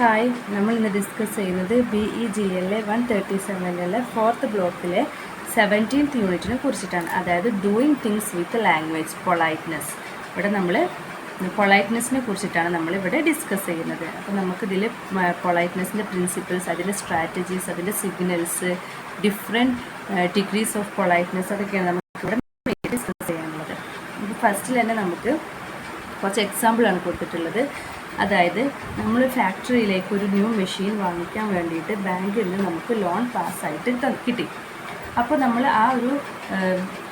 Hi നമ്മൾ ഇന്ന് discuss ചെയ്യുന്നത് B E G L A one thirty സെവനിലെ fourth ബ്ലോക്കിലെ സെവന്റീൻത്ത് യൂണിറ്റിനെ കുറിച്ചിട്ടാണ്. അതായത് doing things with language politeness ഇവിടെ നമ്മൾ പൊളൈറ്റ്നെസ്സിനെ കുറിച്ചിട്ടാണ് നമ്മളിവിടെ ഡിസ്കസ് ചെയ്യുന്നത്. അപ്പോൾ നമുക്കിതിൽ പൊളൈറ്റ്നെസ്സിന്റെ പ്രിൻസിപ്പിൾസ് അതിന്റെ സ്ട്രാറ്റജീസ് അതിന്റെ signals different degrees of politeness അതൊക്കെയാണ് നമുക്കിവിടെ ഡിസ്കസ് ചെയ്യാനുള്ളത്. ഫസ്റ്റിൽ തന്നെ നമുക്ക് കുറച്ച് എക്സാമ്പിളാണ് കൊടുത്തിട്ടുള്ളത്. അതായത് നമ്മൾ ഫാക്ടറിയിലേക്ക് ഒരു ന്യൂ മെഷീൻ വാങ്ങിക്കാൻ വേണ്ടിയിട്ട് ബാങ്കിൽ നിന്ന് നമുക്ക് ലോൺ പാസ്സായിട്ട് കിട്ടി. അപ്പോൾ നമ്മൾ ആ ഒരു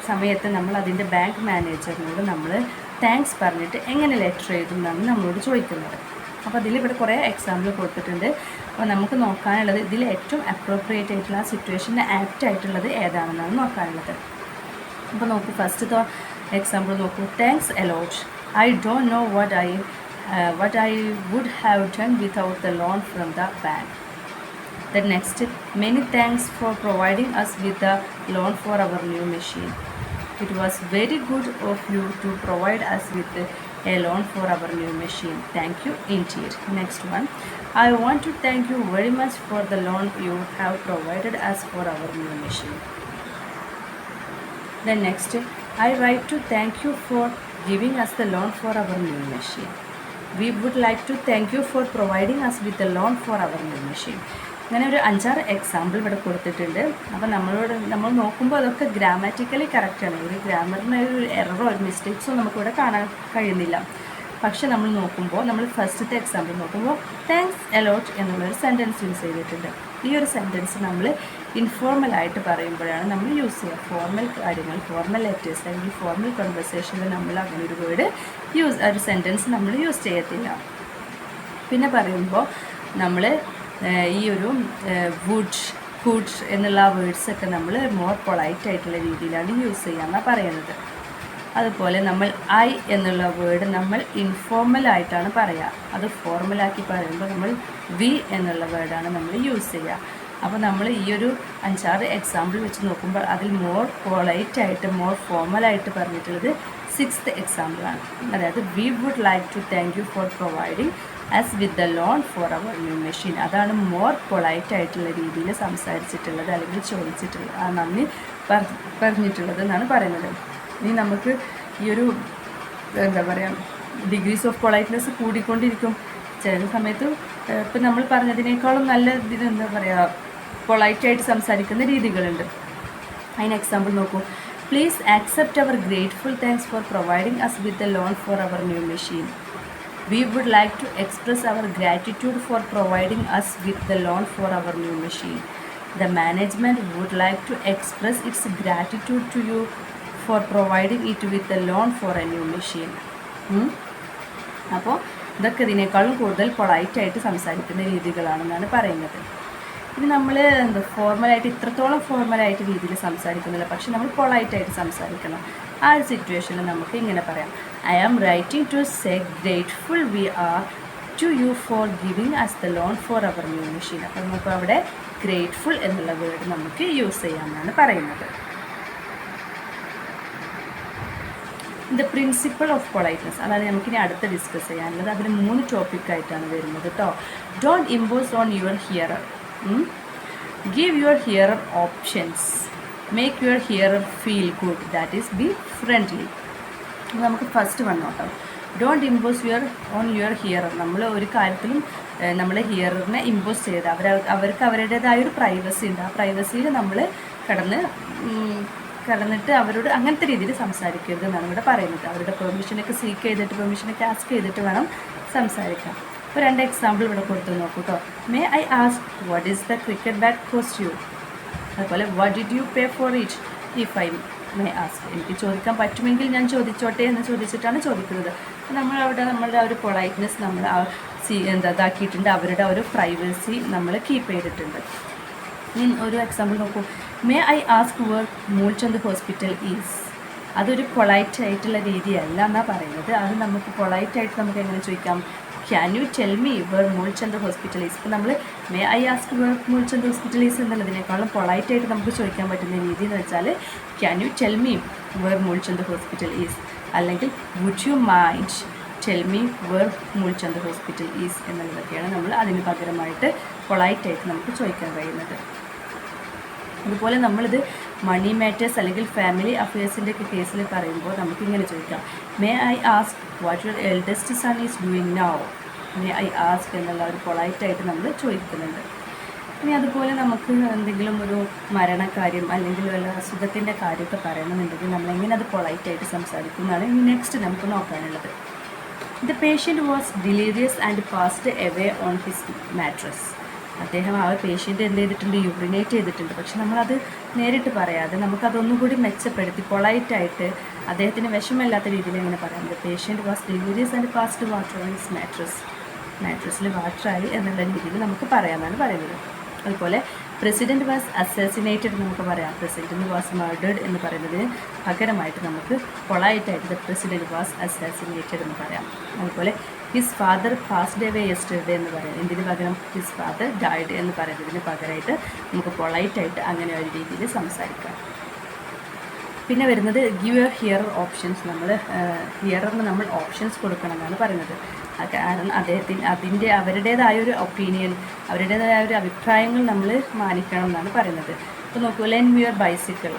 സമയത്ത് നമ്മൾ അതിന്റെ ബാങ്ക് മാനേജറിനോട് നമ്മൾ താങ്ക്സ് പറഞ്ഞിട്ട് എങ്ങനെ ലെറ്റർ എഴുതുന്നതാണ് നമ്മളോട് ചോദിക്കുന്നത്. അപ്പോൾ അതിൽ ഇവിടെ കുറേ എക്സാമ്പിൾ കൊടുത്തിട്ടുണ്ട്. അപ്പോൾ നമുക്ക് നോക്കാനുള്ളത് ഇതിൽ ഏറ്റവും അപ്രോപ്രിയേറ്റ് ആയിട്ടുള്ള ആ സിറ്റുവേഷന് ആപ്റ്റ് ആയിട്ടുള്ളത് ഏതാണെന്നാണ് നോക്കാനുള്ളത്. അപ്പോൾ നോക്കൂ ഫസ്റ്റ് എക്സാമ്പിൾ നോക്കൂ. Thanks a lot I don't know what I uh, what I would have done without the loan from the bank. The next, many thanks for providing us with the loan for our new machine. It was very good of you to provide us with a loan for our new machine. Thank you indeed. Next one. I want to thank you very much for the loan you have provided us for our new machine. The next, I write to thank you for giving us the loan for our new machine. We would like to thank you for providing us with a loan for our machine അങ്ങനെ ഒരു അഞ്ചാറ് example ഇവിടെ കൊടുത്തിട്ടുണ്ട്. അപ്പോൾ നമ്മളോട് നമ്മൾ നോക്കുമ്പോൾ അതൊക്കെ ഗ്രാമാറ്റിക്കലി കറക്റ്റാണ് ഒരു ഗ്രാമറിന് ഒരു എററോ ഒരു മിസ്റ്റേക്സോ നമുക്കിവിടെ കാണാൻ കഴിയുന്നില്ല. പക്ഷെ നമ്മൾ നോക്കുമ്പോൾ നമ്മൾ ഫസ്റ്റത്തെ എക്സാമ്പിൾ നോക്കുമ്പോൾ താങ്ക്സ് അലോട്ട് എന്നുള്ളൊരു സെന്റൻസ് യൂസ് ചെയ്തിട്ടുണ്ട്. ഈ ഒരു സെന്റൻസ് നമ്മൾ ഇൻഫോർമൽ ആയിട്ട് പറയുമ്പോഴാണ് നമ്മൾ യൂസ് ചെയ്യുക. ഫോർമൽ കാര്യങ്ങൾ ഫോർമൽ ലെറ്റേഴ്സ് അല്ലെങ്കിൽ ഫോർമൽ കോൺവെർസേഷനിൽ നമ്മൾ അങ്ങനെ ഒരു വേർഡ് യൂസ് ഒരു സെന്റൻസ് നമ്മൾ യൂസ് ചെയ്യത്തില്ല. പിന്നെ പറയുമ്പോൾ നമ്മൾ ഈ ഒരു വുഡ് ഫുഡ് എന്നുള്ള വേർഡ്സൊക്കെ നമ്മൾ മോർ പൊളൈറ്റ് ആയിട്ടുള്ള രീതിയിലാണ് യൂസ് ചെയ്യാമെന്നാണ് പറയുന്നത്. അതുപോലെ നമ്മൾ ഐ എന്നുള്ള വേർഡ് നമ്മൾ ഇൻഫോർമൽ ആയിട്ടാണ് പറയുക അത് ഫോർമലാക്കി പറയുമ്പോൾ നമ്മൾ വി എന്നുള്ള വേർഡാണ് നമ്മൾ യൂസ് ചെയ്യുക അപ്പോൾ നമ്മൾ ഈ ഒരു അഞ്ചാറ് എക്സാമ്പിൾ വെച്ച് നോക്കുമ്പോൾ അതിൽ മോർ പോളൈറ്റ് ആയിട്ട് മോർ ഫോമലായിട്ട് പറഞ്ഞിട്ടുള്ളത് സിക്സ്ത് എക്സാമ്പിളാണ് അതായത് we would like to thank you for providing us with the loan for our new machine അതാണ് മോർ പൊളൈറ്റ് ആയിട്ടുള്ള രീതിയിൽ സംസാരിച്ചിട്ടുള്ളത് അല്ലെങ്കിൽ ചോദിച്ചിട്ടുള്ളത് ആ നന്ദി പറഞ്ഞിട്ടുള്ളത് എന്നാണ് പറയുന്നത്. ഇനി നമുക്ക് ഈ ഒരു എന്താ പറയുക ഡിഗ്രീസ് ഓഫ് പൊളൈറ്റ്നെസ് കൂടിക്കൊണ്ടിരിക്കും. ചില സമയത്ത് ഇപ്പം നമ്മൾ പറഞ്ഞതിനേക്കാളും നല്ല ഇത് എന്താ പറയുക പൊളൈറ്റായിട്ട് സംസാരിക്കുന്ന രീതികളുണ്ട് അതിന് എക്സാമ്പിൾ നോക്കൂ please accept our grateful thanks for providing us with a loan for our new machine We would like to express our gratitude for providing us with the loan for our new machine. The management would like to express its gratitude to you for providing it with the loan for a new machine. അപ്പോൾ ഇതൊക്കെ ഇതിനേക്കാളും കൂടുതൽ പൊളൈറ്റായിട്ട് സംസാരിക്കുന്ന രീതികളാണെന്നാണ് പറയുന്നത് ഇനി നമ്മൾ എന്താ ഫോർമലായിട്ട് ഇത്രത്തോളം ഫോർമലായിട്ട് രീതിയിൽ സംസാരിക്കുന്നില്ല. പക്ഷെ നമ്മൾ പൊളൈറ്റായിട്ട് സംസാരിക്കണം. ആ ഒരു സിറ്റുവേഷനിൽ നമുക്ക് ഇങ്ങനെ പറയാം. I am writing to say grateful we are to you for giving us the loan for our new machine അപ്പോൾ നമുക്ക് അവിടെ ഗ്രേറ്റ്ഫുൾ എന്നുള്ള വേർഡ് നമുക്ക് യൂസ് ചെയ്യാമെന്നാണ് പറയുന്നത്. ദ പ്രിൻസിപ്പിൾ ഓഫ് പൊളൈറ്റ്നസ് അതാണ് നമുക്കിനി അടുത്ത് ഡിസ്കസ് ചെയ്യാനുള്ളത്. അതിന് മൂന്ന് ടോപ്പിക്കായിട്ടാണ് വരുന്നത് കേട്ടോ don't impose on your hearer give your hearer options. Make your hearer feel good. That is be friendly. നമുക്ക് ഫസ്റ്റ് വൺ നോക്കാം. Don't impose your on your hearer നമ്മൾ ഒരു കാര്യത്തിലും നമ്മൾ ഹിയറിനെ ഇമ്പോസ് ചെയ്ത് അവർ അവർക്ക് അവരുടേതായ ഒരു പ്രൈവസി ഉണ്ട്. ആ പ്രൈവസിയിൽ നമ്മൾ കടന്ന് കടന്നിട്ട് അവരോട് അങ്ങനത്തെ രീതിയിൽ സംസാരിക്കരുത് എന്നാണ് ഇവിടെ പറയുന്നത്. അവരുടെ പെർമിഷനൊക്കെ സീക്ക് ചെയ്തിട്ട് പെർമിഷനൊക്കെ ആസ്ക് ചെയ്തിട്ട് വേണം സംസാരിക്കാൻ. ഇപ്പോൾ രണ്ട് എക്സാമ്പിൾ ഇവിടെ കൊടുത്തു നോക്കൂ കേട്ടോ may I ask what is the cricket bat cost you അതുപോലെ what did you pay for it if I may ask എനിക്ക് ചോദിക്കാൻ പറ്റുമെങ്കിൽ ഞാൻ ചോദിച്ചോട്ടെ എന്ന് ചോദിച്ചിട്ടാണ് ചോദിക്കുന്നത്. നമ്മൾ അവിടെ നമ്മളുടെ ആ ഒരു പൊളൈറ്റ്നെസ് നമ്മൾ സി എന്താ ഇതാക്കിയിട്ടുണ്ട്. അവരുടെ ഒരു പ്രൈവസി നമ്മൾ കീപ്പ് ചെയ്തിട്ടുണ്ട്. ഇനി ഒരു എക്സാമ്പിൾ നോക്കൂ. May I ask where Moolchand hospital is അതൊരു പൊളൈറ്റ് ആയിട്ടുള്ള രീതിയല്ല എന്നാണ് പറയുന്നത്. അത് നമുക്ക് പൊളൈറ്റ് ആയിട്ട് നമുക്ക് എങ്ങനെ ചോദിക്കാം? Can you tell me where Moolchand hospital is ഇപ്പോൾ നമ്മൾ may I ask where Moolchand hospital is എന്നുള്ളതിനേക്കാളും പൊളൈറ്റായിട്ട് നമുക്ക് ചോദിക്കാൻ പറ്റുന്ന രീതി എന്ന് വെച്ചാൽ can you tell me where Moolchand hospital is അല്ലെങ്കിൽ would you mind tell me where Moolchand hospital is എന്നുള്ളതൊക്കെയാണ് നമ്മൾ അതിന് പകരമായിട്ട് പൊളൈറ്റായിട്ട് നമുക്ക് ചോദിക്കാൻ കഴിയുന്നത്. അതുപോലെ നമ്മളിത് മണി മാറ്റേഴ്സ് അല്ലെങ്കിൽ ഫാമിലി അഫയേഴ്സിന്റെ ഒക്കെ കേസിൽ പറയുമ്പോൾ നമുക്കിങ്ങനെ ചോദിക്കാം. May I ask what your eldest son is doing now may I ask എന്നുള്ള ഒരു പൊളൈറ്റായിട്ട് നമ്മൾ ചോദിക്കുന്നുണ്ട്. ഇനി അതുപോലെ നമുക്ക് എന്തെങ്കിലും ഒരു മരണകാര്യം അല്ലെങ്കിൽ വല്ല അസുഖത്തിന്റെ കാര്യമൊക്കെ പറയണമെന്നുണ്ടെങ്കിൽ നമ്മൾ എങ്ങനെ അത് പൊളൈറ്റായിട്ട് സംസാരിക്കും എന്നാണ് ഇനി നെക്സ്റ്റ് നമുക്ക് നോക്കാനുള്ളത്. The patient was delirious and passed away on his mattress അദ്ദേഹം ആ ഒരു പേഷ്യന്റ് എന്ത് ചെയ്തിട്ടുണ്ട്? യൂറിനേറ്റ് ചെയ്തിട്ടുണ്ട്. പക്ഷെ നമ്മളത് നേരിട്ട് പറയാതെ നമുക്കതൊന്നും കൂടി മെച്ചപ്പെടുത്തി പൊളൈറ്റായിട്ട് അദ്ദേഹത്തിന് വിഷമമില്ലാത്ത രീതിയിൽ എങ്ങനെ പറയാം. The patient was delirious and passed water on mattress മാട്രസിൽ വാട്ടറായി എന്നുള്ള രീതിയിൽ നമുക്ക് പറയാമെന്നാണ് പറയുന്നത്. അതുപോലെ പ്രസിഡന്റ് വാസ് അസാസിനേറ്റഡ് നമുക്ക് പറയാം. പ്രസിഡന്റ് വാസ് മർഡേഡ് എന്ന് പറയുന്നതിന് പകരമായിട്ട് നമുക്ക് പൊളൈറ്റായിട്ട് ദ പ്രസിഡന്റ് വാസ് അസാസിനേറ്റഡ് എന്ന് പറയാം. അതുപോലെ his father passed away yesterday എന്ന് പറയാം. എന്തിന് പകരം? ഹിസ് ഫാദർ ഡൈഡ് എന്ന് പറയുന്നതിന് പകരമായിട്ട് നമുക്ക് പൊളൈറ്റായിട്ട് അങ്ങനെ ഒരു രീതിയിൽ സംസാരിക്കാം. പിന്നെ വരുന്നത് ഗിവ് യുവർ ഹിയർ ഓപ്ഷൻസ് നമ്മൾ ഹിയറിന് നമ്മൾ ഓപ്ഷൻസ് കൊടുക്കണം എന്നാണ് പറയുന്നത് കാരണം അദ്ദേഹത്തിന് അതിന്റെ അവരുടേതായ ഒരു ഒപ്പീനിയൻ അവരുടേതായ ഒരു അഭിപ്രായങ്ങൾ നമ്മൾ മാനിക്കണം എന്നാണ് പറയുന്നത്. ഇപ്പോൾ നോക്കൂ ലെൻ യുവർ ബൈസിക്കിൾ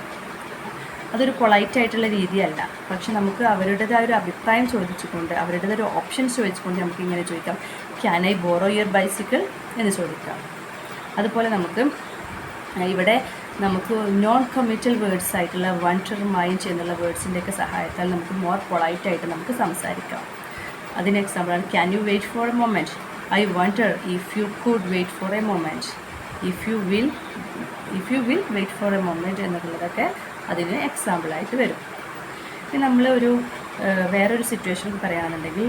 അതൊരു പൊളൈറ്റ് ആയിട്ടുള്ള രീതിയല്ല. പക്ഷെ നമുക്ക് അവരുടേതായ ഒരു അഭിപ്രായം ചോദിച്ചുകൊണ്ട് അവരുടേതായ ഒരു ഓപ്ഷൻസ് ചോദിച്ചുകൊണ്ട് നമുക്ക് ഇങ്ങനെ ചോദിക്കാം. Can I borrow your bicycle എന്ന് ചോദിക്കാം. അതുപോലെ നമുക്ക് ഇവിടെ നമുക്ക് നോൺ കമ്മിറ്റൽ വേർഡ്സ് ആയിട്ടുള്ള വണ്ടർ മൈൻഡ് എന്നുള്ള വേർഡ്സിന്റെയൊക്കെ സഹായത്താൽ നമുക്ക് മോർ പൊളൈറ്റായിട്ട് നമുക്ക് സംസാരിക്കാം. അതിന് എക്സാമ്പിളാണ് can you wait for a moment I wonder if you could wait for a moment if you will if you will wait for a moment എന്നുള്ളതൊക്കെ അതിന് എക്സാമ്പിളായിട്ട് വരും. ഇനി നമ്മൾ ഒരു വേറൊരു സിറ്റുവേഷൻ പറയുകയാണെന്നുണ്ടെങ്കിൽ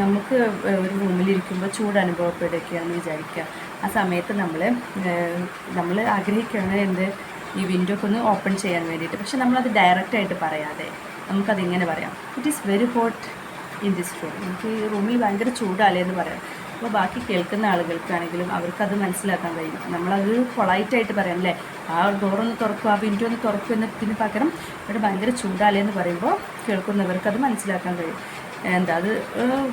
നമുക്ക് ഒരു റൂമിലിരിക്കുമ്പോൾ ചൂട് അനുഭവപ്പെടുകയാണെന്ന് വിചാരിക്കുക. ആ സമയത്ത് നമ്മൾ നമ്മൾ ആഗ്രഹിക്കുകയാണ് എന്ത്? ഈ വിൻഡോ ഒന്ന് ഓപ്പൺ ചെയ്യാൻ വേണ്ടിയിട്ട്. പക്ഷെ നമ്മളത് ഡയറക്റ്റായിട്ട് പറയാതെ നമുക്കതിങ്ങനെ പറയാം. It is very hot in this room എനിക്ക് ഈ റൂമിൽ ഭയങ്കര ചൂടാലേ എന്ന് പറയാം. അപ്പോൾ ബാക്കി കേൾക്കുന്ന ആളുകൾക്കാണെങ്കിലും അവർക്കത് മനസ്സിലാക്കാൻ കഴിയും. നമ്മളത് പൊളൈറ്റായിട്ട് പറയാം അല്ലേ? ആ ഡോറൊന്ന് തുറക്കും ആ വിൻഡോ ഒന്ന് തുറക്കും എന്നതിന് പകരം ഇവിടെ ഭയങ്കര ചൂടാലേ എന്ന് പറയുമ്പോൾ കേൾക്കുന്നവർക്ക് അത് മനസ്സിലാക്കാൻ കഴിയും. എന്താ അത്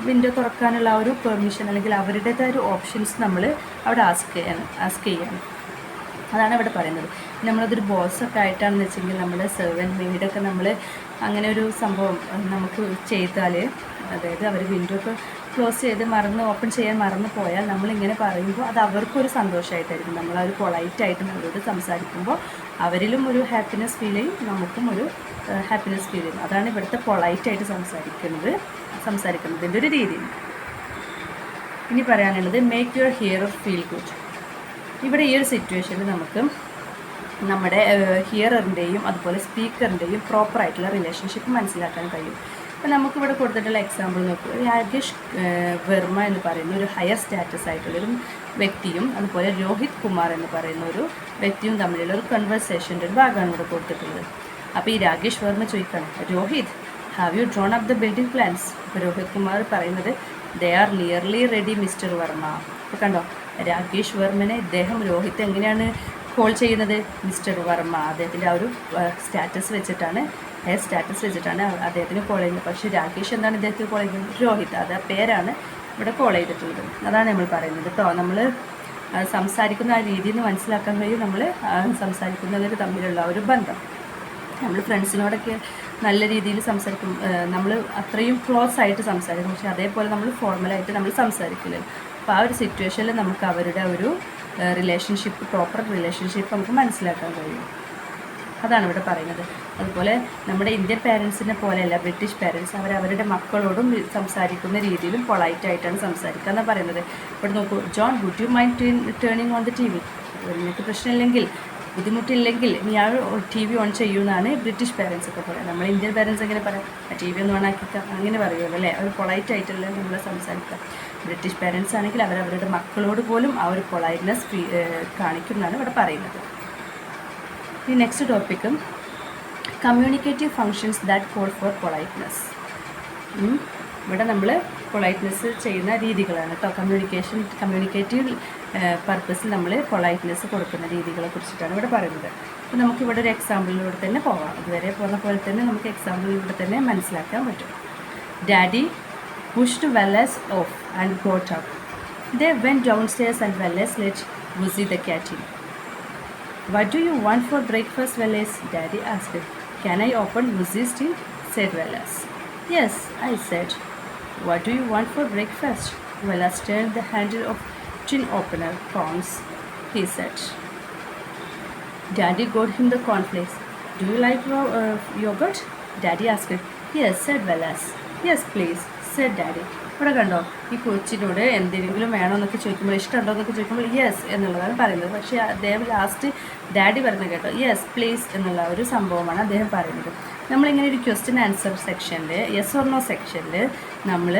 വിൻഡോ തുറക്കാനുള്ള ആ ഒരു പെർമിഷൻ അല്ലെങ്കിൽ അവരുടേതായ ഒരു ഓപ്ഷൻസ് നമ്മൾ അവിടെ ആസ്ക് ചെയ്യണം ആസ്ക് ചെയ്യാണ് അതാണ് ഇവിടെ പറയുന്നത്. നമ്മളതൊരു ബോസൊക്കെ ആയിട്ടാണെന്ന് വെച്ചെങ്കിൽ നമ്മൾ സെർവന്റ് മെയ്ഡൊക്കെ നമ്മൾ അങ്ങനെ ഒരു സംഭവം നമുക്ക് ചെയ്താൽ അതായത് അവർ വിൻഡോ ഒക്കെ ക്ലോസ് ചെയ്ത് മറന്ന് ഓപ്പൺ ചെയ്യാൻ മറന്നു പോയാൽ നമ്മളിങ്ങനെ പറയുമ്പോൾ അത് അവർക്കൊരു സന്തോഷമായിട്ടായിരിക്കും. നമ്മൾ ഒരു പൊളൈറ്റായിട്ട് നമ്മളോട് സംസാരിക്കുമ്പോൾ അവരിലും ഒരു ഹാപ്പിനെസ് ഫീൽ ചെയ്യും നമുക്കും ഒരു ഹാപ്പിനെസ് ഫീൽ ചെയ്യും. അതാണ് ഇവിടുത്തെ പൊളൈറ്റായിട്ട് സംസാരിക്കുന്നത് സംസാരിക്കുന്നതിന്റെ ഒരു രീതി. ഇനി പറയാനുള്ളത് make your hearer feel good ഇവിടെ ഈ ഒരു സിറ്റുവേഷനിൽ നമുക്ക് നമ്മുടെ ഹിയറിന്റെയും അതുപോലെ സ്പീക്കറിന്റെയും പ്രോപ്പറായിട്ടുള്ള റിലേഷൻഷിപ്പ് മനസ്സിലാക്കാൻ കഴിയും. അപ്പോൾ നമുക്കിവിടെ കൊടുത്തിട്ടുള്ള എക്സാമ്പിൾ നോക്കുക രാകേഷ് വർമ്മ എന്ന് പറയുന്ന ഒരു ഹയർ സ്റ്റാറ്റസ് ആയിട്ടുള്ളൊരു വ്യക്തിയും അതുപോലെ രോഹിത് കുമാർ എന്ന് പറയുന്ന ഒരു വ്യക്തിയും തമ്മിലുള്ള ഒരു കൺവെർസേഷന്റെ ഒരു ഭാഗമാണ് ഇവിടെ കൊടുത്തിട്ടുള്ളത്. അപ്പോൾ ഈ രാകേഷ് വർമ്മ ചോദിക്കണം Rohit have you drawn up the building plans അപ്പോൾ രോഹിത് കുമാർ പറയുന്നത് they are nearly ready mister Varma. അപ്പോൾ കണ്ടോ രാകേഷ് വർമ്മനെ ഇദ്ദേഹം രോഹിത് എങ്ങനെയാണ് കോൾ ചെയ്യുന്നത് മിസ്റ്റർ വർമ്മ? അദ്ദേഹത്തിന്റെ ആ ഒരു സ്റ്റാറ്റസ് വെച്ചിട്ടാണ് സ്റ്റാറ്റസ് വെച്ചിട്ടാണ് അദ്ദേഹത്തിന് കോൾ ചെയ്യുന്നത്. പക്ഷേ രാകേഷ് എന്താണ് ഇദ്ദേഹത്തിന് കോൾ ചെയ്യുന്നത്? രോഹിത്. അത് പേരാണ് ഇവിടെ കോൾ ചെയ്തിട്ടുള്ളത്. അതാണ് നമ്മൾ പറയുന്നത് കേട്ടോ. നമ്മൾ സംസാരിക്കുന്ന ആ രീതിയിൽ നിന്ന് മനസ്സിലാക്കാൻ കഴിയും. നമ്മൾ സംസാരിക്കുന്നവർ തമ്മിലുള്ള ഒരു ബന്ധം. നമ്മൾ ഫ്രണ്ട്സിനോടൊക്കെ നല്ല രീതിയിൽ സംസാരിക്കും. നമ്മൾ അത്രയും ക്ലോസ് ആയിട്ട് സംസാരിക്കും. പക്ഷേ അതേപോലെ നമ്മൾ ഫോർമലായിട്ട് നമ്മൾ സംസാരിക്കില്ല അപ്പോൾ ആ ഒരു സിറ്റുവേഷനിൽ നമുക്ക് അവരുടെ ഒരു റിലേഷൻഷിപ്പ് പ്രോപ്പർ റിലേഷൻഷിപ്പ് നമുക്ക് മനസ്സിലാക്കാൻ കഴിയും. അതാണ് ഇവിടെ പറയുന്നത്. അതുപോലെ നമ്മുടെ ഇന്ത്യൻ പേരൻസിനെ പോലെയല്ല ബ്രിട്ടീഷ് പേരൻസ് അവർ അവരുടെ മക്കളോടും സംസാരിക്കുന്ന രീതിയിലും പൊളൈറ്റ് ആയിട്ടാണ് സംസാരിക്കുക എന്നാണ് പറയുന്നത്. ഇവിടെ നോക്കൂ John would you mind turning on the T V നിങ്ങൾക്ക് പ്രശ്നമില്ലെങ്കിൽ ബുദ്ധിമുട്ടില്ലെങ്കിൽ നീ ആ ടി വി ഓൺ ചെയ്യുമെന്നാണ് ബ്രിട്ടീഷ് പേരൻസ് ഒക്കെ പറയുക നമ്മൾ ഇന്ത്യൻ പേരൻസ് എങ്ങനെ പറയാം? ആ ടി വി ഒന്ന് ഓൺ ആക്കിക്കാം. അങ്ങനെ പറയുമല്ലോ അല്ലേ? അവർ പൊളൈറ്റ് ആയിട്ടല്ലേ നമ്മൾ സംസാരിക്കുക. ബ്രിട്ടീഷ് പേരൻസ് ആണെങ്കിൽ അവർ അവരുടെ മക്കളോട് പോലും ആ ഒരു പൊളൈറ്റ്നെസ് കാണിക്കും എന്നാണ് ഇവിടെ പറയുന്നത്. ഈ next topic communicative functions that call for politeness ഇവിടെ നമ്മൾ പൊളൈറ്റ്നെസ് ചെയ്യുന്ന രീതികളാണ് കേട്ടോ. കമ്മ്യൂണിക്കേഷൻ കമ്മ്യൂണിക്കേറ്റീവ് പർപ്പസിൽ നമ്മൾ പൊളൈറ്റ്നെസ് കൊടുക്കുന്ന രീതികളെ കുറിച്ചിട്ടാണ് ഇവിടെ പറയുന്നത്. അപ്പോൾ നമുക്ക് ഇവിടെ ഒരു എക്സാമ്പിളിലൂടെ തന്നെ പോകാം. ഇതുവരെ പോകുന്ന പോലെ തന്നെ നമുക്ക് എക്സാമ്പിളിലൂടെ തന്നെ മനസ്സിലാക്കാൻ പറ്റും. Daddy pushed Wallace off and got up. They went downstairs and let let the the cat in what do you want for breakfast Wallace? Daddy asked. Can I open Woozy's tin? said Wallace. Yes, I said. What do you want for breakfast? Wallace turned the handle of tin opener. Prawns, he said. Daddy got him the cornflakes. Do you like ro- uh, yogurt? Daddy asked. Yes, said Wallace. Yes, please, said Daddy. ഇവിടെ കണ്ടോ ഈ കൊച്ചിനോട് എന്തെങ്കിലും വേണമെന്നൊക്കെ ചോദിക്കുമ്പോൾ ഇഷ്ടമുണ്ടോ എന്നൊക്കെ ചോദിക്കുമ്പോൾ yes എന്നുള്ളതാണ് പറയുന്നത്. പക്ഷേ അദ്ദേഹം ലാസ്റ്റ് ഡാഡി പറയുന്നത് കേട്ടോ യെസ് പ്ലീസ് എന്നുള്ള ഒരു സംഭവമാണ് അദ്ദേഹം പറയുന്നത്. നമ്മളിങ്ങനെ ഒരു ക്വസ്റ്റ്യൻ ആൻസർ സെക്ഷനിൽ യെസ് ഓർ നോ സെക്ഷനിൽ നമ്മൾ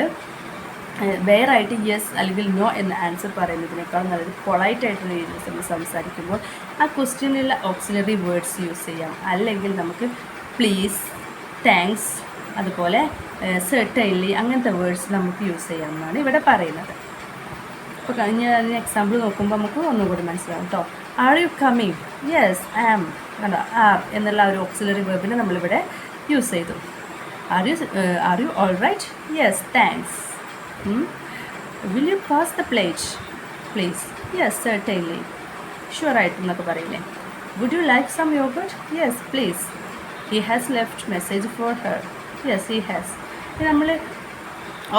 വേറായിട്ട് യെസ് അല്ലെങ്കിൽ നോ എന്ന ആൻസർ പറയുന്നതിനേക്കാൾ നല്ലത് പൊളൈറ്റായിട്ടുള്ള രീതിയിൽ നമ്മൾ സംസാരിക്കുമ്പോൾ ആ ക്വസ്റ്റ്യനിലുള്ള ഓക്സിലറി വേർഡ്സ് യൂസ് ചെയ്യാം. അല്ലെങ്കിൽ നമുക്ക് പ്ലീസ് താങ്ക്സ് അതുപോലെ സെർട്ടൈൻലി അങ്ങനത്തെ വേർഡ്സ് നമുക്ക് യൂസ് ചെയ്യാമെന്നാണ് ഇവിടെ പറയുന്നത്. ഇപ്പോൾ കഴിഞ്ഞ അതിന് എക്സാമ്പിൾ നോക്കുമ്പോൾ നമുക്ക് ഒന്നും കൂടി മനസ്സിലാവും കേട്ടോ are you coming yes I am കണ്ടോ? ആർ എന്നുള്ള ഒരു ഓക്സിലറി വേർബിനെ നമ്മളിവിടെ യൂസ് ചെയ്തു. Are you are you all right yes thanks will you pass the plate please yes certainly sure ആയിട്ട് എന്നൊക്കെ പറയില്ലേ? Would you like some yoghurt yes please he has left message for her yes he has നമ്മൾ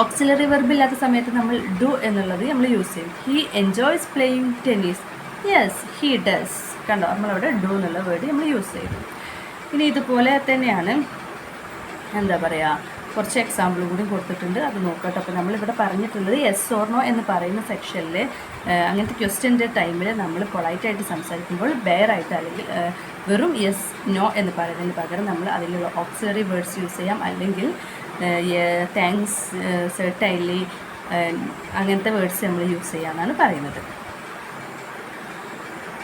auxiliary verb ഇല്ലാത്ത സമയത്ത് നമ്മൾ do എന്നുള്ളത് നമ്മൾ use ചെയ്യും. He enjoys playing tennis yes he does കണ്ടോ? നമ്മളവിടെ ഡു എന്നുള്ള വേർഡ് നമ്മൾ യൂസ് ചെയ്തു ഇനി ഇതുപോലെ തന്നെയാണ്. എന്താ പറയുക കുറച്ച് എക്സാമ്പിൾ കൂടി കൊടുത്തിട്ടുണ്ട്. അത് നോക്കട്ടെ. അപ്പോൾ നമ്മളിവിടെ പറഞ്ഞിട്ടുള്ളത് യെസ് ഓർണോ എന്ന് പറയുന്ന സെക്ഷനിൽ അങ്ങനത്തെ ക്വസ്റ്റ്യന്റെ ടൈമിൽ നമ്മൾ പൊളൈറ്റായിട്ട് സംസാരിക്കുമ്പോൾ ബെയർ ആയിട്ട് അല്ലെങ്കിൽ വെറും യെസ് നോ എന്ന് പറയുന്നതിന് പകരം നമ്മൾ അതിലുള്ള ഓക്സിലറി വേർഡ്സ് യൂസ് ചെയ്യാം. അല്ലെങ്കിൽ താങ്ക്സ് സെർട്ടൈലി അങ്ങനത്തെ വേർഡ്സ് നമ്മൾ യൂസ് ചെയ്യാമെന്നാണ് പറയുന്നത്.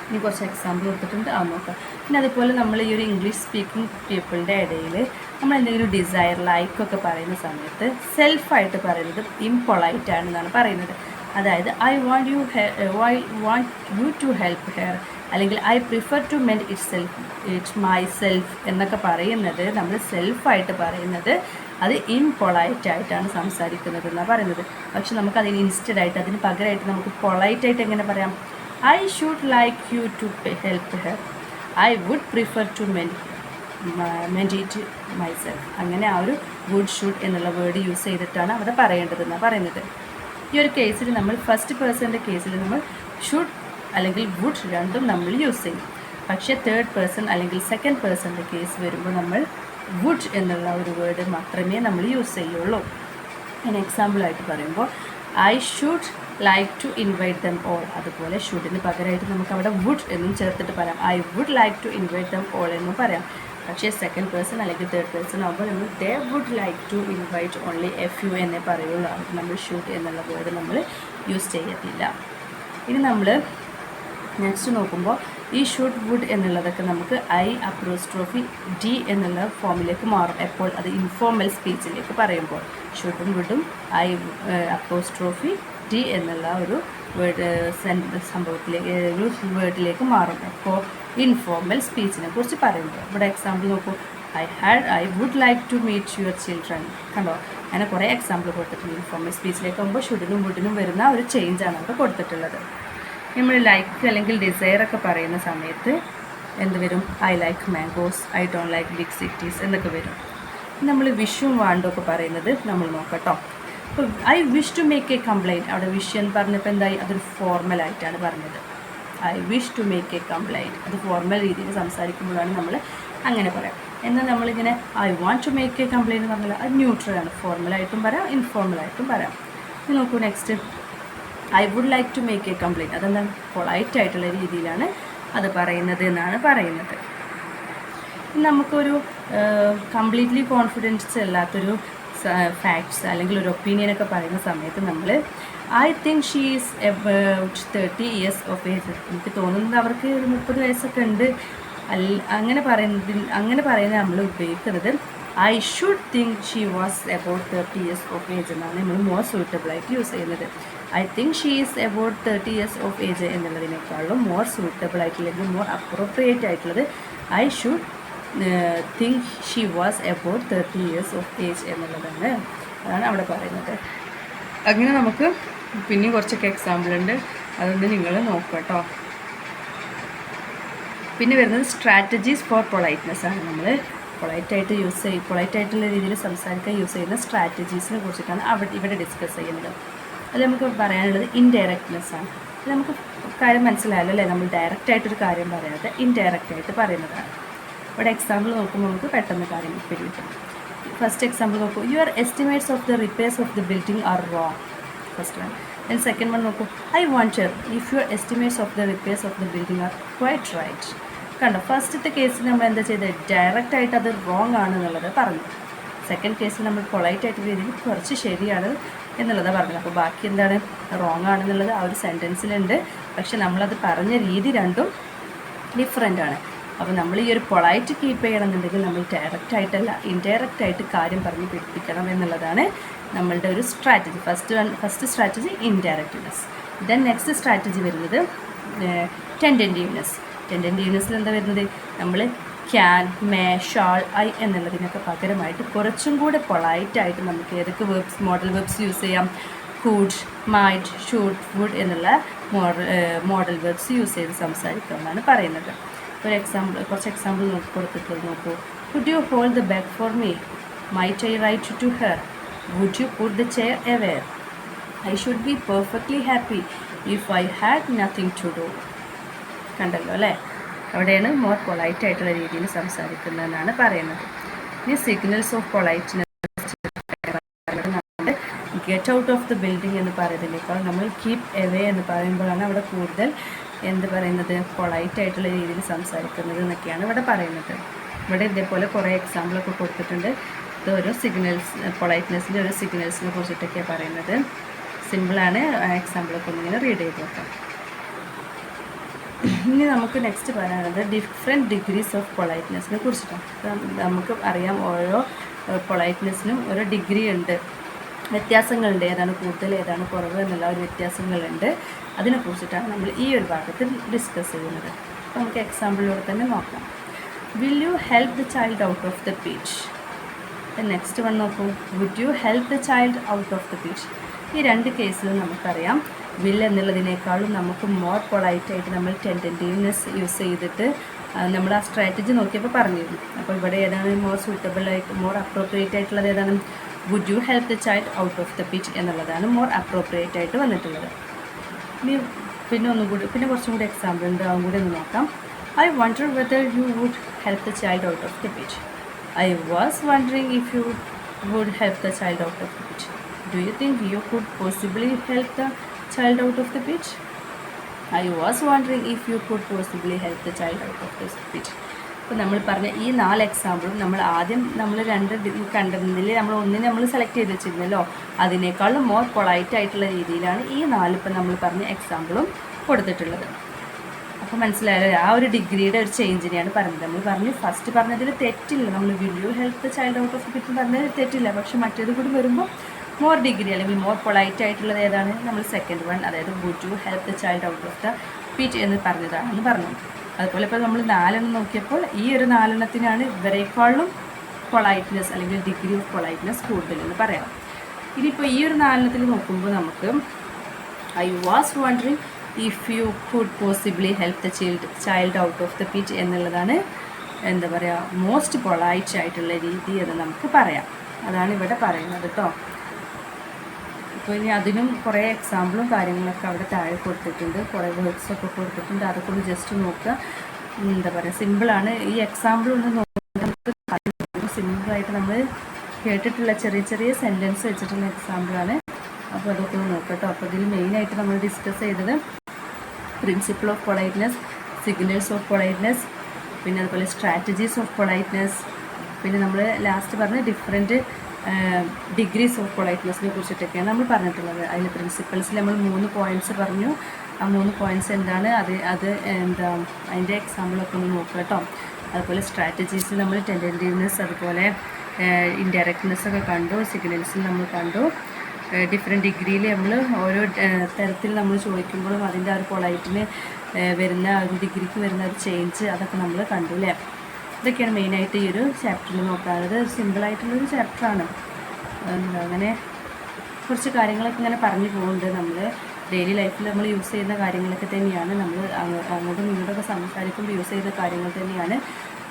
ഇനി കുറച്ച് എക്സാമ്പിൾ കൊടുത്തിട്ടുണ്ട്. ആ നോക്കാം. പിന്നെ അതുപോലെ നമ്മൾ ഈ ഒരു ഇംഗ്ലീഷ് സ്പീക്കിംഗ് പീപ്പിളിന്റെ ഇടയിൽ നമ്മൾ എന്തെങ്കിലും ഡിസയർ ലൈക്ക് ഒക്കെ പറയുന്ന സമയത്ത് സെൽഫായിട്ട് പറയുന്നത് ഇംപൊളൈറ്റ് ആണെന്നാണ് പറയുന്നത്. അതായത് I want you I want you to help her അല്ലെങ്കിൽ I prefer to mend it self it my self എന്നൊക്കെ പറയുന്നത് നമ്മൾ സെൽഫായിട്ട് പറയുന്നത് അത് ഇംപൊളൈറ്റ് ആയിട്ടാണ് സംസാരിക്കുന്നത് എന്നാണ് പറയുന്നത്. പക്ഷെ നമുക്ക് അതിന് ഇൻസ്റ്റഡ് ആയിട്ട് അതിന് പകരമായിട്ട് നമുക്ക് പൊളൈറ്റ് ആയിട്ട് എങ്ങനെ പറയാം? I should like you to help her I would prefer to men mend it myself അങ്ങനെ ആ ഒരു വുഡ് ഷുഡ് എന്നുള്ള വേർഡ് യൂസ് ചെയ്തിട്ടാണ് അവിടെ പറയേണ്ടതെന്നാണ് പറയുന്നത്. ഈ ഒരു കേസിൽ നമ്മൾ ഫസ്റ്റ് പേഴ്സന്റെ കേസിൽ നമ്മൾ ഷുഡ് അല്ലെങ്കിൽ വുഡ് രണ്ടും നമ്മൾ യൂസ് ചെയ്യും. പക്ഷേ തേർഡ് പേഴ്സൺ അല്ലെങ്കിൽ സെക്കൻഡ് പേഴ്സന്റെ കേസ് വരുമ്പോൾ നമ്മൾ വുഡ് എന്നുള്ള ഒരു വേർഡ് മാത്രമേ നമ്മൾ യൂസ് ചെയ്യുള്ളൂ. ഇനി എക്സാമ്പിളായിട്ട് പറയുമ്പോൾ I should like to invite them all അതുപോലെ ഷുഡിന് പകരമായിട്ട് നമുക്ക് അവിടെ വുഡ് എന്നും ചേർത്തിട്ട് പറയാം. I would like to invite them all എന്നും പറയാം. പക്ഷേ സെക്കൻഡ് പേഴ്സൺ അല്ലെങ്കിൽ തേർഡ് പേഴ്സൺ ആകുമ്പോൾ നമ്മൾ they would like to invite only if you എന്നേ പറയുള്ളൂ. അവർക്ക് നമ്മൾ ഷൂട്ട് എന്നുള്ള വേർഡ് നമ്മൾ യൂസ് ചെയ്യത്തില്ല. ഇനി നമ്മൾ നെക്സ്റ്റ് നോക്കുമ്പോൾ ഈ ഷുഡ് വുഡ് എന്നുള്ളതൊക്കെ നമുക്ക് ഐ അപ്രോസ്ട്രോഫി ഡി എന്നുള്ള ഫോമിലേക്ക് മാറും. എപ്പോൾ? അത് ഇൻഫോർമൽ സ്പീച്ചിലേക്ക് പറയുമ്പോൾ. ഷുഡും വുഡും ഐ അപ്രോസ്ട്രോഫി ഡി എന്നുള്ള ഒരു വേർഡ് സംഭവത്തിലേക്ക് ഒരു വേർഡിലേക്ക് മാറും. അപ്പോൾ ഇൻഫോർമൽ സ്പീച്ചിനെ കുറിച്ച് പറയുമ്പോൾ. ഇവിടെ എക്സാമ്പിൾ നോക്കൂ. I had I would like to meet your children കണ്ടോ? അങ്ങനെ കുറേ എക്സാമ്പിൾ കൊടുത്തിട്ടുണ്ട്. ഇൻഫോർമൽ സ്പീച്ചിലേക്ക് ആകുമ്പോൾ ഷുഡിനും വുഡിനും വരുന്ന ഒരു ചേഞ്ചാണ് അവിടെ കൊടുത്തിട്ടുള്ളത്. നമ്മൾ ലൈക്ക് അല്ലെങ്കിൽ ഡിസയർ ഒക്കെ പറയുന്ന സമയത്ത് എന്ത് വരും? I like mangoes I don't like big cities എന്നൊക്കെ വരും. നമ്മൾ വിഷും വാണ്ടും ഒക്കെ പറയുന്നത് നമ്മൾ നോക്കട്ടോ. അപ്പോൾ I wish to make a complaint അവിടെ വിഷ് എന്ന് പറഞ്ഞപ്പോൾ എന്തായി? അതൊരു ഫോർമലായിട്ടാണ് പറഞ്ഞത്. I wish to make a complaint അത് ഫോർമൽ രീതിയിൽ സംസാരിക്കുമ്പോഴാണ് നമ്മൾ അങ്ങനെ പറയാം. എന്നാൽ നമ്മളിങ്ങനെ I want to make a complaint എന്ന് പറഞ്ഞാൽ അത് ന്യൂട്രൽ ന്യൂട്രലാണ് ഫോർമലായിട്ടും പറയാം ഇൻഫോർമലായിട്ടും പറയാം. നോക്കൂ next I would like to make a complaint അതെന്താണ് പൊളൈറ്റ് ആയിട്ടുള്ള രീതിയിലാണ് അത് പറയുന്നത് എന്നാണ് പറയുന്നത്. നമുക്കൊരു കംപ്ലീറ്റ്ലി കോൺഫിഡൻസ് അല്ലാത്തൊരു ഫാക്ട്സ് അല്ലെങ്കിൽ ഒരു ഒപ്പീനിയൻ ഒക്കെ പറയുന്ന സമയത്ത് നമ്മൾ I think she is about thirty years of age എനിക്ക് തോന്നുന്നത് അവർക്ക് ഒരു മുപ്പത് വയസ്സൊക്കെ ഉണ്ട്. അല്ല അങ്ങനെ പറയുന്നതിൽ അങ്ങനെ പറയുന്നത് നമ്മൾ ഉപയോഗിക്കുന്നത് I should think she was about thirty years of age എന്നാണ് നമ്മൾ മോർ സൂട്ടബിൾ ആയിട്ട് യൂസ് ചെയ്യുന്നത്. I think she is about thirty years of age എന്നുള്ളതിനേക്കാളും more suitable ആയിട്ടുള്ളത് മോർ അപ്രോപ്രിയേറ്റ് ആയിട്ടുള്ളത് I should think she was about thirty years of age എന്നുള്ളതാണ്. അതാണ് അവിടെ പറയുന്നത്. അങ്ങനെ നമുക്ക് പിന്നെയും കുറച്ചൊക്കെ എക്സാമ്പിൾ ഉണ്ട്. അതൊന്ന് നിങ്ങൾ നോക്കുക കേട്ടോ. പിന്നെ വരുന്നത് സ്ട്രാറ്റജീസ് ഫോർ പൊളൈറ്റ്നെസ് ആണ് നമ്മൾ പൊളൈറ്റായിട്ട് യൂസ് ചെയ്യും പൊളൈറ്റായിട്ടുള്ള രീതിയിൽ സംസാരിക്കാൻ യൂസ് ചെയ്യുന്ന സ്ട്രാറ്റജീസിനെ കുറിച്ചിട്ടാണ് അവിടെ ഇവിടെ ഡിസ്കസ് ചെയ്യുന്നത്. അത് നമുക്ക് പറയാനുള്ളത് ഇൻഡയറക്റ്റ്നെസ് ആണ്. അത് നമുക്ക് കാര്യം മനസ്സിലായല്ലോ അല്ലേ? നമ്മൾ ഡയറക്റ്റ് ആയിട്ടൊരു കാര്യം പറയാതെ ഇൻഡയറക്റ്റ് ആയിട്ട് പറയുന്നതാണ് ഇവിടെ എക്സാമ്പിൾ നോക്കുമ്പോൾ നമുക്ക് പെട്ടെന്ന് കാര്യം പിടികിട്ടും. ഫസ്റ്റ് എക്സാമ്പിൾ നോക്കൂ. Your estimates of the repairs of the building are wrong first one and second one നോക്കൂ. I want if your estimates of the repairs of the building are quite right കണ്ടോ ഫസ്റ്റത്തെ കേസിൽ നമ്മൾ എന്താ ചെയ്തത് direct ആയിട്ട് അത് റോങ് ആണ് എന്നുള്ളത് പറഞ്ഞു സെക്കൻഡ് കേസിൽ നമ്മൾ പൊളൈറ്റ് ആയിട്ട് രീതിയിൽ കുറച്ച് ശരിയാണ് എന്നുള്ളതാണ് പറഞ്ഞത്. അപ്പോൾ ബാക്കി എന്താണ്? റോങ് ആണെന്നുള്ളത് ആ ഒരു സെന്റൻസിലുണ്ട് പക്ഷെ നമ്മളത് പറഞ്ഞ രീതി രണ്ടും ഡിഫറെന്റ് ആണ്. അപ്പോൾ നമ്മൾ ഈ ഒരു പൊളൈറ്റ് കീപ്പ് ചെയ്യണമെന്നുണ്ടെങ്കിൽ നമ്മൾ ഡയറക്റ്റ് ആയിട്ടല്ല ഇൻഡയറക്റ്റ് ആയിട്ട് കാര്യം പറഞ്ഞ് പിടിപ്പിക്കണം എന്നുള്ളതാണ് നമ്മളുടെ ഒരു strategy first one first strategy indirectness then next strategy വരുന്നത് ടെൻഡന്റീവ്നെസ് ടെൻഡന്റീവ്നെസ്സിൽ എന്താ വരുന്നത്? നമ്മൾ ക്യാൻ മേ ഷാൾ ഐ എന്നുള്ളതിനൊക്കെ പകരമായിട്ട് കുറച്ചും കൂടെ പൊളൈറ്റായിട്ട് നമുക്ക് ഏതൊക്കെ വെബ്സ് മോഡൽ വെബ്സ് യൂസ് ചെയ്യാം? കൂഡ് മൈറ്റ് ഷൂട്ട് വുഡ് എന്നുള്ള മോഡൽ മോഡൽ വെബ്സ് യൂസ് ചെയ്ത് സംസാരിക്കാമെന്നാണ് പറയുന്നത്. ഒരു എക്സാമ്പിൾ കുറച്ച് എക്സാമ്പിൾ നോക്കി കൊടുത്തിട്ട് നോക്കൂ. Would you hold the bag for me might I write to her would you put the chair away I should be perfectly happy if I had nothing to do കണ്ടല്ലോ അല്ലേ? അവിടെയാണ് more polite ആയിട്ടുള്ള രീതിയിൽ സംസാരിക്കുന്നതെന്നാണ് പറയുന്നത്. ഇനി signals of politeness get out of the building എന്ന് പറയുന്നതിനേക്കാൾ നമ്മൾ കീപ് എവേ എന്ന് പറയുമ്പോഴാണ് അവിടെ കൂടുതൽ എന്ത് പറയുന്നത്? പൊളൈറ്റ് ആയിട്ടുള്ള രീതിയിൽ സംസാരിക്കുന്നത് എന്നൊക്കെയാണ് ഇവിടെ പറയുന്നത്. ഇവിടെ ഇതേപോലെ കുറേ എക്സാമ്പിളൊക്കെ കൊടുത്തിട്ടുണ്ട്. ഇത് ഓരോ സിഗ്നൽസ് പൊളൈറ്റ്നെസ്സിന്റെ ഓരോ സിഗ്നൽസിനെ കുറിച്ചിട്ടൊക്കെയാണ് പറയുന്നത്. സിമ്പിളാണ് എക്സാമ്പിളൊക്കെ ഒന്നിങ്ങനെ റീഡ് ചെയ്ത് നോക്കാം. ഇനി നമുക്ക് നെക്സ്റ്റ് പറയാനുള്ളത് ഡിഫറെന്റ് ഡിഗ്രീസ് ഓഫ് പൊളൈറ്റ്നെസ്സിനെ കുറിച്ചിട്ടാണ്. നമുക്ക് അറിയാം ഓരോ പൊളൈറ്റ്നെസ്സിനും ഓരോ ഡിഗ്രി ഉണ്ട്. വ്യത്യാസങ്ങളുണ്ട്. ഏതാണ് കൂടുതൽ ഏതാണ് കുറവ് എന്നുള്ള ഒരു വ്യത്യാസങ്ങളുണ്ട്. അതിനെക്കുറിച്ചിട്ടാണ് നമ്മൾ ഈ ഒരു ഭാഗത്ത് ഡിസ്കസ് ചെയ്യുന്നത്. അപ്പോൾ നമുക്ക് എക്സാമ്പിളിലൂടെ തന്നെ നോക്കാം. Will you help the child out of the pitch next one നോക്കൂ. Would you help the child out of the pitch ഈ രണ്ട് കേസിലും നമുക്കറിയാം. വിൽ എന്നുള്ളതിനേക്കാളും നമുക്ക് മോർ പൊളൈറ്റായിട്ട് നമ്മൾ ടെന്റന്റീവ്നെസ് യൂസ് ചെയ്തിട്ട് നമ്മൾ ആ സ്ട്രാറ്റജി നോക്കിയപ്പോൾ പറഞ്ഞിരുന്നു. അപ്പോൾ ഇവിടെ ഏതാണ് മോർ സൂട്ടബിൾ ആയിട്ട് മോർ അപ്രോപ്രിയേറ്റ് ആയിട്ടുള്ളത് ഏതാണ്? Would you help the child out of the pitch എന്നുള്ളതാണ് മോർ അപ്രോപ്രിയേറ്റ് ആയിട്ട് വന്നിട്ടുള്ളത്. ഇനി പിന്നെ ഒന്നും കൂടി പിന്നെ കുറച്ചും കൂടി എക്സാമ്പിൾ ഉണ്ട് അതും കൂടി ഒന്ന് നോക്കാം. I wonder whether you would help the child out of the pitch I was wondering if you would help the child out of the pitch do you think you could possibly help the child out of the pitch I was wondering if you could possibly help the child out of this pitch അപ്പോൾ നമ്മൾ പറഞ്ഞ ഈ നാല് എക്സാമ്പിളും നമ്മൾ ആദ്യം നമ്മൾ രണ്ട് കണ്ടതിൽ നമ്മൾ ഒന്നിനെ നമ്മൾ സെലക്ട് ചെയ്ത് വെച്ചിരുന്നല്ലോ. അതിനേക്കാളും മോർ പൊളൈറ്റ് ആയിട്ടുള്ള രീതിയിലാണ് ഈ നാല് ഇപ്പം നമ്മൾ പറഞ്ഞ എക്സാമ്പിളും കൊടുത്തിട്ടുള്ളത്. അപ്പോൾ മനസ്സിലായല്ലോ ആ ഒരു ഡിഗ്രിയുടെ ഒരു ചേഞ്ചിനെയാണ് പറഞ്ഞത്. നമ്മൾ പറഞ്ഞു ഫസ്റ്റ് പറഞ്ഞതിൽ തെറ്റില്ല. നമ്മൾ will you help child out of കിട്ടും പറഞ്ഞതിൽ തെറ്റില്ല. പക്ഷെ മറ്റേത് കൂടി വരുമ്പോൾ മോർ ഡിഗ്രി അല്ലെങ്കിൽ മോർ പൊളൈറ്റ് ആയിട്ടുള്ളത് ഏതാണ്? നമ്മൾ സെക്കൻഡ് വൺ അതായത് good to help the child out of the pit എന്ന് പറഞ്ഞതാണെന്ന് പറഞ്ഞു. അതുപോലെ ഇപ്പോൾ നമ്മൾ നാലെണ്ണം നോക്കിയപ്പോൾ ഈ ഒരു നാലെണ്ണത്തിനാണ് ഇവരെക്കാളും പൊളൈറ്റ്നെസ് അല്ലെങ്കിൽ ഡിഗ്രി ഓഫ് പൊളൈറ്റ്നെസ് കൂടുതലെന്ന് പറയാം. ഇനിയിപ്പോൾ ഈ ഒരു നാലെണ്ണത്തിൽ നോക്കുമ്പോൾ നമുക്ക് I was wondering if you could possibly help the child child out of the pit എന്നുള്ളതാണ് എന്താ പറയുക മോസ്റ്റ് പൊളൈറ്റ് ആയിട്ടുള്ള രീതി എന്ന് നമുക്ക് പറയാം. അതാണ് ഇവിടെ പറയുന്നത് കേട്ടോ അപ്പോൾ ഇനി അതിനും കുറേ എക്സാമ്പിളും കാര്യങ്ങളൊക്കെ അവിടെ താഴെ കൊടുത്തിട്ടുണ്ട്. കുറേ വേർഡ്സ് ഒക്കെ കൊടുത്തിട്ടുണ്ട്. അതൊക്കെ ഒന്ന് ജസ്റ്റ് നോക്കുക. എന്താ പറയുക സിമ്പിളാണ് ഈ എക്സാമ്പിൾ ഒന്ന് നോക്കുക സിമ്പിളായിട്ട് നമ്മൾ കേട്ടിട്ടുള്ള ചെറിയ ചെറിയ സെന്റൻസ് വെച്ചിട്ടുള്ള എക്സാമ്പിളാണ് അപ്പോൾ അതൊക്കെ ഒന്ന് നോക്കട്ടോ അപ്പോൾ ഇതിൽ മെയിനായിട്ട് നമ്മൾ ഡിസ്കസ് ചെയ്തത് principle of politeness signals of politeness പിന്നെ അതുപോലെ സ്ട്രാറ്റജീസ് ഓഫ് പൊളൈറ്റ്നെസ് പിന്നെ നമ്മൾ ലാസ്റ്റ് പറഞ്ഞ ഡിഫറെന്റ് ഡിഗ്രീസ് ഓഫ് പൊളൈറ്റ്നെസ്സിനെ കുറിച്ചിട്ടൊക്കെയാണ് നമ്മൾ പറഞ്ഞിട്ടുള്ളത്. അതിൽ പ്രിൻസിപ്പൾസിൽ നമ്മൾ മൂന്ന് പോയിന്റ്സ് പറഞ്ഞു. ആ മൂന്ന് പോയിന്റ്സ് എന്താണ്? അത് അത് എന്താ അതിന്റെ എക്സാമ്പിളൊക്കെ ഒന്ന് നോക്കുക കേട്ടോ. അതുപോലെ സ്ട്രാറ്റജീസ് നമ്മൾ ടെൻഡന്റീവ്നെസ് അതുപോലെ ഇൻഡയറക്ട്നെസ് ഒക്കെ കണ്ടു സിഗ്നൽസിൽ നമ്മൾ കണ്ടു. ഡിഫറെന്റ് ഡിഗ്രിയിൽ നമ്മൾ ഓരോ തരത്തിൽ നമ്മൾ ചോദിക്കുമ്പോഴും അതിന്റെ ആ ഒരു പൊളൈറ്റിന് വരുന്ന ഒരു ഡിഗ്രിക്ക് വരുന്ന ഒരു ചേഞ്ച് അതൊക്കെ നമ്മൾ കണ്ടു അല്ലേ ഇതൊക്കെയാണ് മെയിനായിട്ട് ഈ ഒരു ചാപ്റ്ററിൽ നോക്കാറുള്ളത് സിമ്പിളായിട്ടുള്ളൊരു ചാപ്റ്ററാണ് അങ്ങനെ കുറച്ച് കാര്യങ്ങളൊക്കെ ഇങ്ങനെ പറഞ്ഞു പോകുന്നുണ്ട് നമ്മൾ ഡെയിലി ലൈഫിൽ നമ്മൾ യൂസ് ചെയ്യുന്ന കാര്യങ്ങളൊക്കെ തന്നെയാണ്. നമ്മൾ അങ്ങോട്ടും ഇങ്ങോട്ടൊക്കെ സംസാരിക്കുമ്പോൾ യൂസ് ചെയ്ത കാര്യങ്ങൾ തന്നെയാണ്.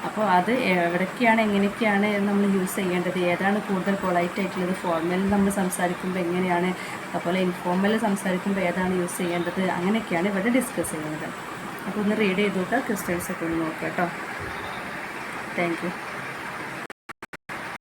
അപ്പോൾ അത് എവിടേക്കാണ് എങ്ങനെയൊക്കെയാണ് നമ്മൾ യൂസ് ചെയ്യേണ്ടത്? ഏതാണ് കൂടുതൽ പൊളൈറ്റ് ആയിട്ടുള്ളത്? ഫോർമൽ നമ്മൾ സംസാരിക്കുമ്പോൾ എങ്ങനെയാണ്? അതുപോലെ ഇൻഫോർമൽ സംസാരിക്കുമ്പോൾ ഏതാണ് യൂസ് ചെയ്യേണ്ടത്? അങ്ങനെയൊക്കെയാണ് ഇവിടെ ഡിസ്കസ് ചെയ്യുന്നത്. അപ്പോൾ ഒന്ന് റീഡ് ചെയ്ത് നോക്കുക. ഒക്കെ ഒന്ന് നോക്കുക കേട്ടോ. Thank you